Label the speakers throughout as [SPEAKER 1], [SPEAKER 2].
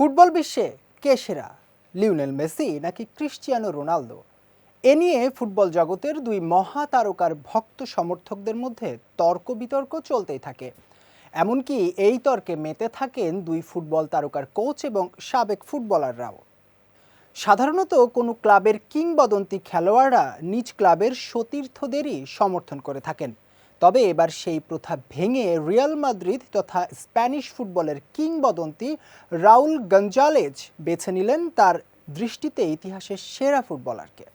[SPEAKER 1] Football বিশ্বে কে সেরা? লিওনেল মেসি নাকি ক্রিশ্চিয়ানো রোনালদো? এ নিয়ে ফুটবল জগতের দুই মহা তারকার ভক্ত সমর্থকদের মধ্যে তর্ক বিতর্ক চলতেই থাকে। এমনকি এই তর্কে মেতে থাকেন দুই ফুটবল তারকার কোচ এবং সাবেক ফুটবলাররাও। সাধারণত কোনো ক্লাবের কিংবদন্তি খেলোয়াড়রা নিজ ক্লাবের সতীর্থদেরই সমর্থন করে থাকেন। তবে এবার সেই প্রথা ভেঙে রিয়াল মাদ্রিদ তথা স্প্যানিশ ফুটবলের কিংবদন্তি রাউল গঞ্জালেজ বেছে নিলেন তার দৃষ্টিতে ইতিহাসের সেরা ফুটবলারকে।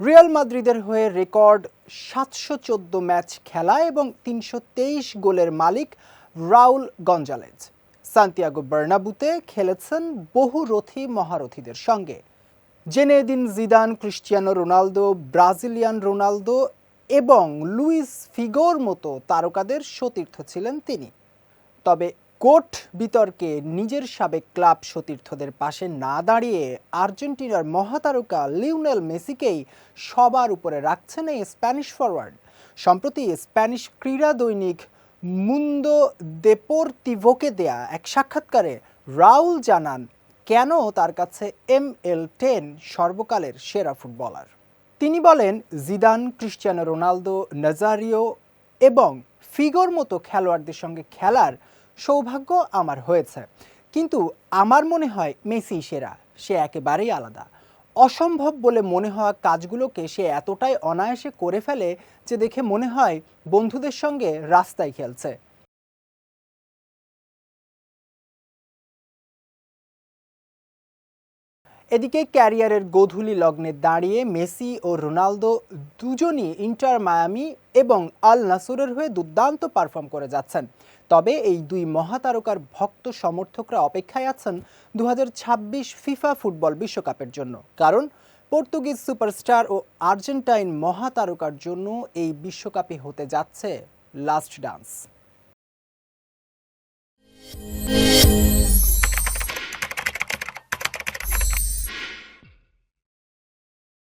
[SPEAKER 1] রিয়াল মাদ্রিদের হয়ে রেকর্ড সাতশো চোদ্দ ম্যাচ খেলা এবং তিনশো তেইশ গোলের মালিক রাউল গঞ্জালেজ। সান্তিয়াগো বার্নাবুতে খেলেছেন বহু রথী মহারথীদের সঙ্গে। Zinedine Zidane, Cristiano Ronaldo, Brazilian Ronaldo এবং লুইস ফিগোর মতো তারকাদের সতীর্থ ছিলেন তিনি। তবে কোট বিতর্কে নিজের সাবেক ক্লাব সতীর্থদের পাশে না দাঁড়িয়ে আর্জেন্টিনার মহাতারকা লিওনেল মেসিকেই সবার উপরে রাখছেন এই স্প্যানিশ ফরওয়ার্ড সম্প্রতি স্প্যানিশ ক্রীড়া দৈনিক মুন্দো দেপোর্তিভোকে দেয়া এক সাক্ষাৎকারে রাউল জানান, কেন তার কাছে এম এল টেন সর্বকালের সেরা ফুটবলার? তিনি বলেন, জিদান, ক্রিশ্চিয়ানো রোনালদো, নাজারিও এবং ফিগোর মতো খেলোয়াড়দের সঙ্গে খেলার সৌভাগ্য আমার হয়েছে। কিন্তু আমার মনে হয় মেসি সেরা, সে একেবারেই আলাদা। অসম্ভব বলে মনে হওয়া কাজগুলোকে সে এতটাই অনায়াসে করে ফেলে যে দেখে মনে হয় বন্ধুদের সঙ্গে রাস্তায় খেলছে। এদিকে ক্যারিয়ারের গোধূলি লগ্নে দাঁড়িয়ে মেসি ও রোনালদো দুজনই ইন্টার মায়ামি এবং আল নাসুরের হয়ে দুর্দান্ত পারফর্ম করে যাচ্ছেন। তবে এই দুই মহাতারকার ভক্ত সমর্থকরা অপেক্ষায় আছেন দু হাজার ছাব্বিশ ফিফা ফুটবল বিশ্বকাপের জন্য। কারণ পর্তুগিজ সুপারস্টার ও আর্জেন্টাইন মহাতারকার জন্য এই বিশ্বকাপে হতে যাচ্ছে লাস্ট ডান্স।